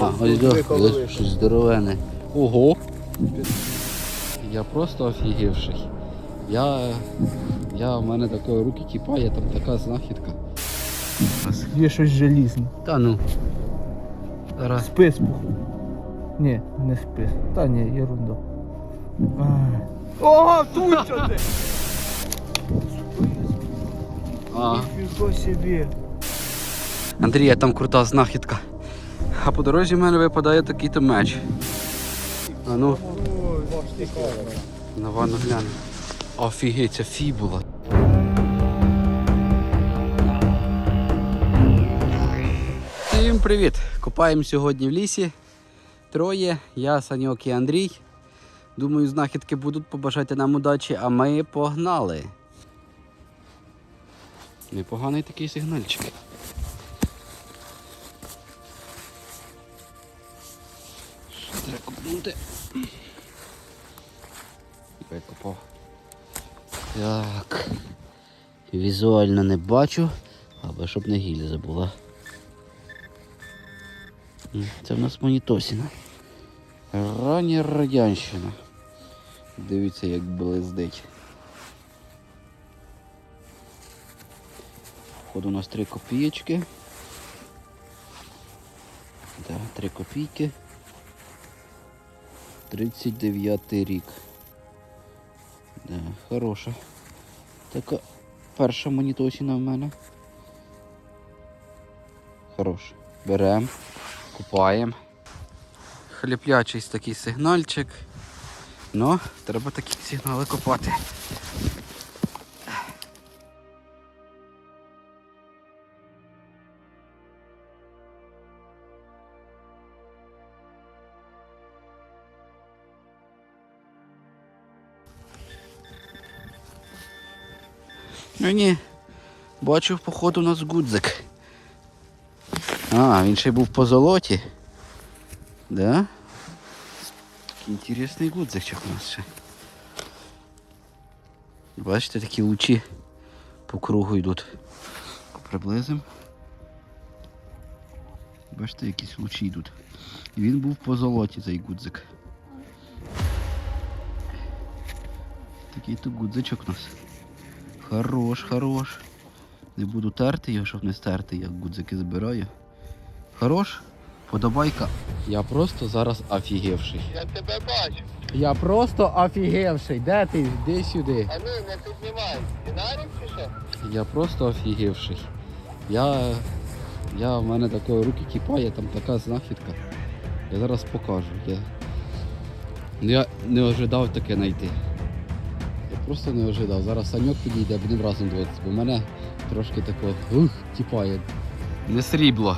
А, ось до, ось щось здоровене. Ого! Я просто офігівший. Я. Я в мене такої руки кипає, там така знахідка. Є щось желізне. Та ну. Зараз. Спис, походу. Ні, не спис. Та ні, ерунда. А. О, тут що ти! А. Ніфіго собі. Андрія, там крута знахідка. А по дорозі в мене випадає такий-то меч. А ну, на ванну гляну. Офігеть, це фібула. Всім привіт! Копаємо сьогодні в лісі. Троє, я, Саньок і Андрій. Думаю, знахідки будуть побажати нам удачі, а ми погнали. Непоганий такий сигнальчик. Викопав. Так. Візуально не бачу, аби щоб не гільза була. Це в нас монітосіна. Рання радянщина. Дивіться, як близдить. Вход у нас 3 копієчки. Да, 3 копійки. 39 рік. Да, хороша. Така перша монітосіна в мене. Хороша. Беремо, купаємо. Хліплячий такий сигнальчик. Ну, треба такі сигнали копати. Ну ні, бачив, походу, у нас гудзик. А, він ще був по золоті. Да? Такий інтересний гудзичок у нас ще. Бачите, такі лучі по кругу йдуть. Приблизимо. Бачите, якісь лучі йдуть. Він був по золоті, цей гудзик. Такий то гудзичок у нас. Хорош, хорош. Не буду терти його, щоб не стерти, як гудзики збираю. Хорош? Подобайка. Я просто зараз офігевший. Я тебе бачу. Я просто офігевший. Де ти? Йди сюди. А ну, не тут знімай. Динарик чи що? Я просто офігевший. Я. Я в мене такої руки кипає, там така знахідка. Я зараз покажу. Я, Ну, я не ожидав таке знайти. Просто не ожидав. Зараз Саньок підійде, будемо разом дивитися, бо мене трошки такого ух, кипає. Не срібло.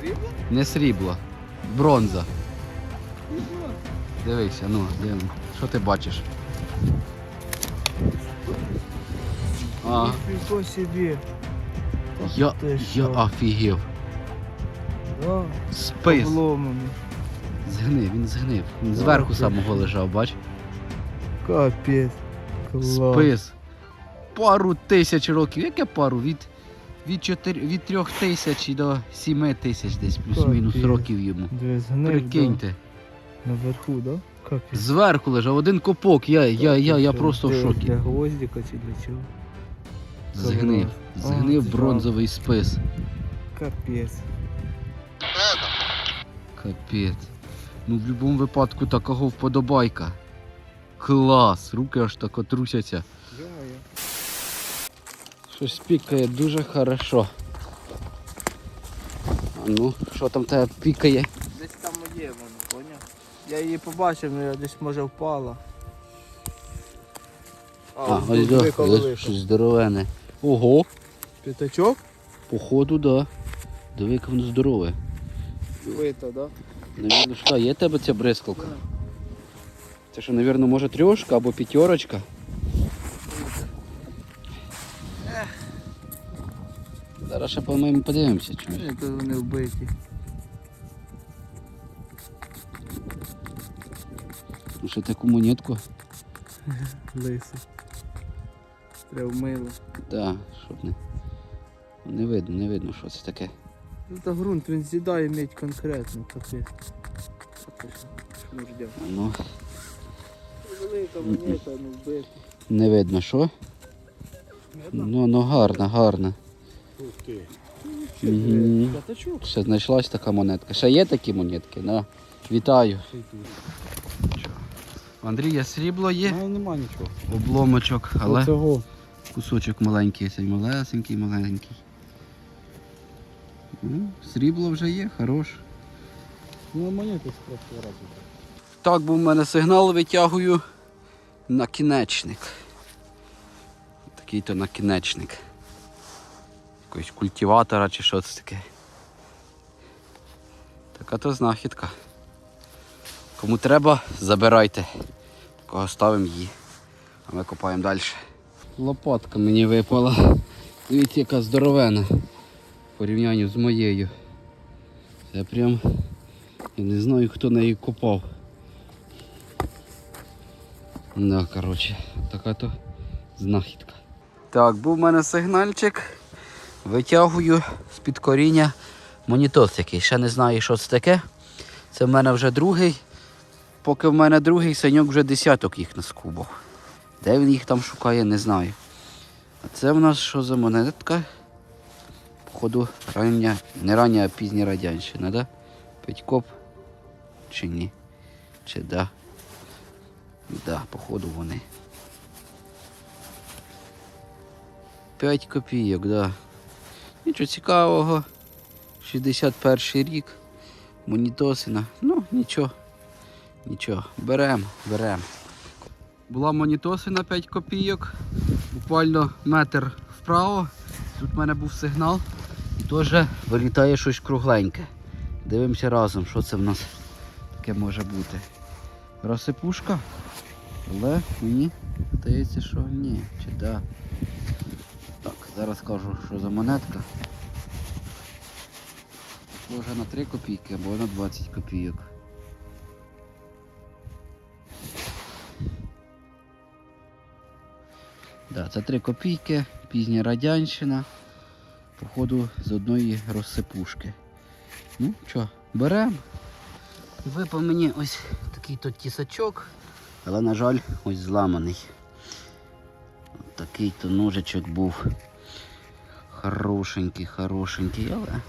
Срібло? Не срібло. Бронза. Дивися, ну, дивимо. Що ти бачиш? А, Ніфіго собі. я, ти я що? офігів. О, Спис. обломаний. Згнив, він згнив. Він зверху самого лежав, бач? Капець. Клас. Спис. Пару тисяч років. Яке пару? Від, від, чотир... від трьох тисяч до сіми тисяч десь плюс-мінус років йому. Прикиньте. Наверху, да? Капець. Зверху лежав один копок. Я, я, я, я просто в шокі. Для гвоздика чи для чого? Згнив. О, Згнив це бронзовий спис. Капець. Капець. Ну в будь-якому випадку такого вподобайка. Клас! Руки аж так отрусяться. Щось пікає дуже хорошо. А ну, що там тебе пікає? Десь там є воно, поняв? Я її побачив, але десь може впала. А, ось до, ось щось здоровене. Ого, П'ятачок? походу, да. Диви, яке воно здорове. Вита, да? Навірно, що є тебе ця бризкалка? Це що, навірно, може трьошка або п'ятерочка? Зараз ще по-моєму подивимося. чуєш. Як вони вбиті. Ну, Що таку монетку? Лиси. Треба мило. Так, щоб не. Не видно, не видно, що це таке. Ну та ґрунт він з'їдає мідь конкретно. Нуждя. Ну, Велика монета, ну вбити. не видно, що? Ну, ну гарна, гарна. П'ятачок. Ще знайшлась така монетка. Ще є такі монетки, да. Вітаю. У Андрія срібло є, Ну, нема нічого. обломочок, але Оцього. кусочок маленький, цей малесенький, маленький. Ну, срібло вже є, хорош. Ну, монети з прошлого разу. Так був у мене сигнал, витягую накінечник. Такий то накінечник. Якогось культиватора чи що це таке. Така то знахідка. Кому треба, забирайте. Такого ставимо її. А ми копаємо далі. Лопатка мені випала. Дивіться, яка здоровена в порівнянні з моєю. Це прям. Я не знаю, хто неї копав. Да, коротше, така то знахідка. Так, був в мене сигнальчик. Витягую з-під коріння монітос який. Ще не знаю, що це таке. Це в мене вже другий. Поки в мене другий, саньок вже десяток їх наскубав. Де він їх там шукає, не знаю. А це в нас що за монетка? Походу, рання, не рання, а пізня радянщина, да? Петькоп чи ні? Чи да? Да, походу вони. 5 копійок, да. Нічого цікавого. 61 рік. Монітосина. Ну, нічого. Нічого. Беремо, беремо. Була монітосина 5 копійок. Буквально метр вправо. Тут в мене був сигнал. І теж вилітає щось кругленьке. Дивимося разом, що це в нас таке може бути. Розсипушка. Але мені здається, що ні. Чи да. Так, зараз скажу, що за монетка. Схожа на 3 копійки або на 20 копійок. Да, це 3 копійки, пізня радянщина. Походу з одної розсипушки. Ну що, беремо. Випав мені ось такий тут тісачок, але, на жаль, ось зламаний. От такий то ножичок був. Хорошенький, хорошенький, але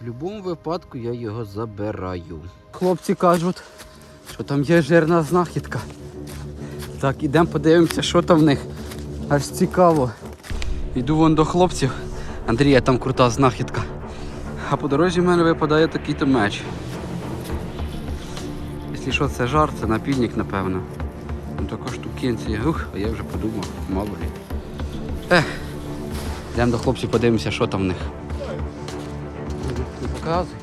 в будь-якому випадку я його забираю. Хлопці кажуть, що там є жирна знахідка. Так, ідемо подивимося, що там в них. Аж цікаво. Йду вон до хлопців. Андрія, там крута знахідка. А по дорозі в мене випадає такий то меч. Якщо що, це жар, це напільник, напевно. Ну така штукенці. Ух, а я вже подумав, мало ли. Ех. Йдемо до хлопців, подивимося, що там в них. Ти показуй.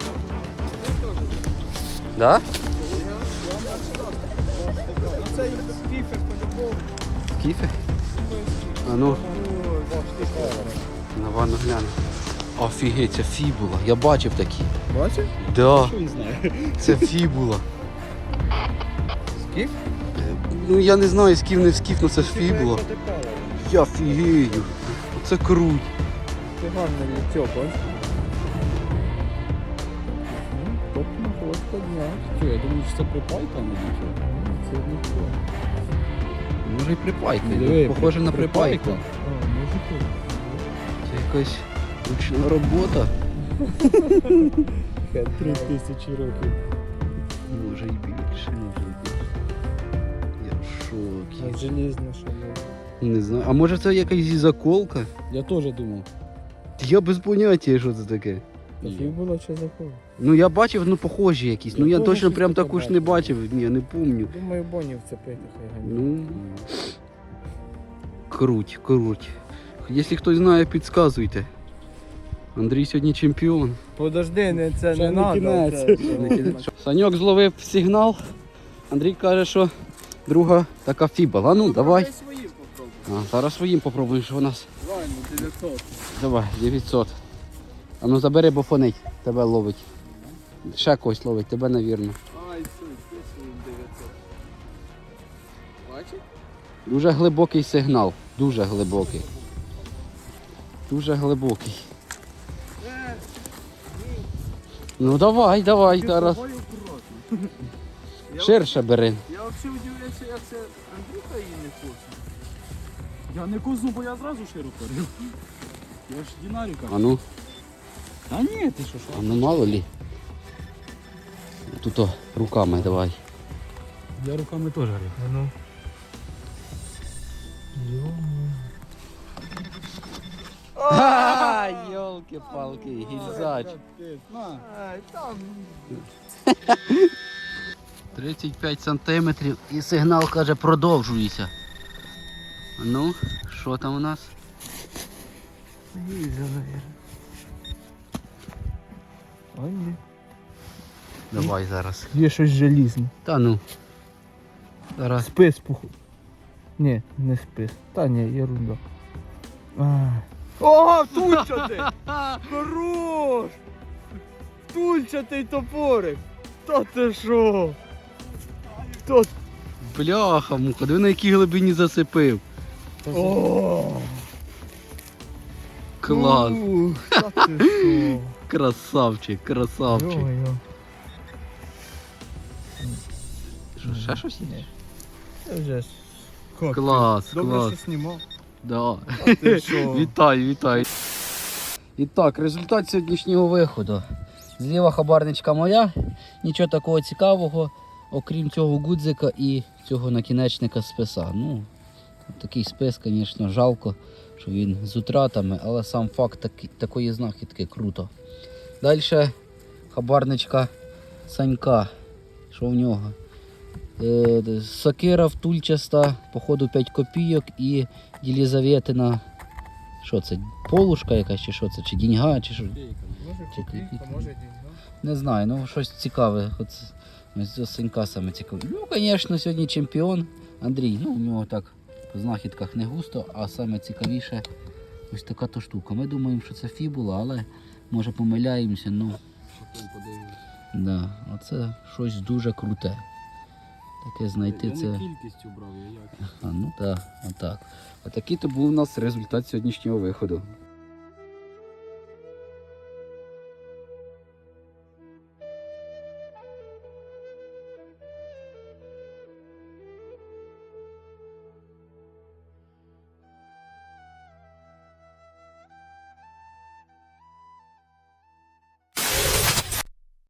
Да? Це. Скіфи? А ну, на ванну гляну. Офігеть, це фібула. Я бачив такі. Бачиш? Да, це фібула. Скіф? Ну я не знаю, скіф не скіф, але це ж фібула. Я фігею. Це круть. Це гарне ліття, бачиш? Топ находка дня. Що, я думаю, що це припайка, не нічого. Це ліття. Може і припайка. Диви, Похоже на припайку. А, може тут. Це якась ручна робота. Три тисячі років. Може і більше, може і більше. Я в шокі. А желізне, що було. Не знаю. А може це якась заколка? Я теж думав. Я без поняття, що це таке. Такі було чи закон? Ну я бачив, ну похожі якісь. Ну Я я точно прям таке таку ж не бачив. ні, не помню. Думаю, бонів це пити хай ганяє. Ну, круть, круть. Якщо хтось знає, підказуйте. Андрій сьогодні чемпіон. Подожди, не це Ще не не надо. це- Саньок зловив сигнал. Андрій каже, що друга така фібула. А ну, давай. попробуй. А, зараз своїм попробуємо, що у нас. Давай, ну 900. Давай, 900. А ну забери, бо фонить. Тебе ловить. Ще когось ловить, тебе, навірно. Ай, суть, ти своїм 900. Бачиш? Дуже глибокий сигнал. Дуже глибокий. Дуже глибокий. Ну давай, давай, зараз. Ой, Ширше бери. Я взагалі удивляюся, як це Андрюха її не хоче. Я не козу, бо я зразу широко рив. Я ж динаріка. А ну, Та ні, ти що, що? а ну мало лі. Тут о, руками давай. Я руками теж рив. А ну. Йо. Йолки-палки, гільзач. На. Ай, там. 35 сантиметрів і сигнал каже продовжується. Ну, що там у нас? Їжа, наверное. Давай зараз. Є щось желізне. Та ну. Зараз. Спис, походу. Ні, не спис. Та ні, ерунда. А. О, тульчатий! Хорош! Тульчатий топорик! Та ти що? Хто? Бляха, муха, диви на якій глибині засипив. О! Клас. Ух, Та ти що? Красавчик, красавчик. Йо-йо. Що, ще щось є? Це вже ж. Как? Клас, Добре, що знімав. Да. Та ти що? Вітаю, вітаю. І так, результат сьогоднішнього виходу. Зліва хабарничка моя, нічого такого цікавого, окрім цього гудзика і цього накінечника списа. Ну, такий спис, звісно, жалко, що він з утратами, але сам факт таки- такої знахідки круто. Далі хабарничка Санька. Що в нього? Е, сокира втульчаста, походу 5 копійок і Єлізаветина. Що це? Полушка якась чи що це? Чи діньга, чи що? Може копійка, може діньга. Не знаю, ну щось цікаве. Ось цього саме цікаве. Ну, звісно, сьогодні чемпіон Андрій. Ну, у нього так в знахідках не густо, а саме цікавіше ось така то штука. Ми думаємо, що це фібула, але може помиляємося. Ну, да, оце щось дуже круте. Таке знайти Я це. не кількістю брав, я як. А ну так, отак. Отакий то був у нас результат сьогоднішнього виходу.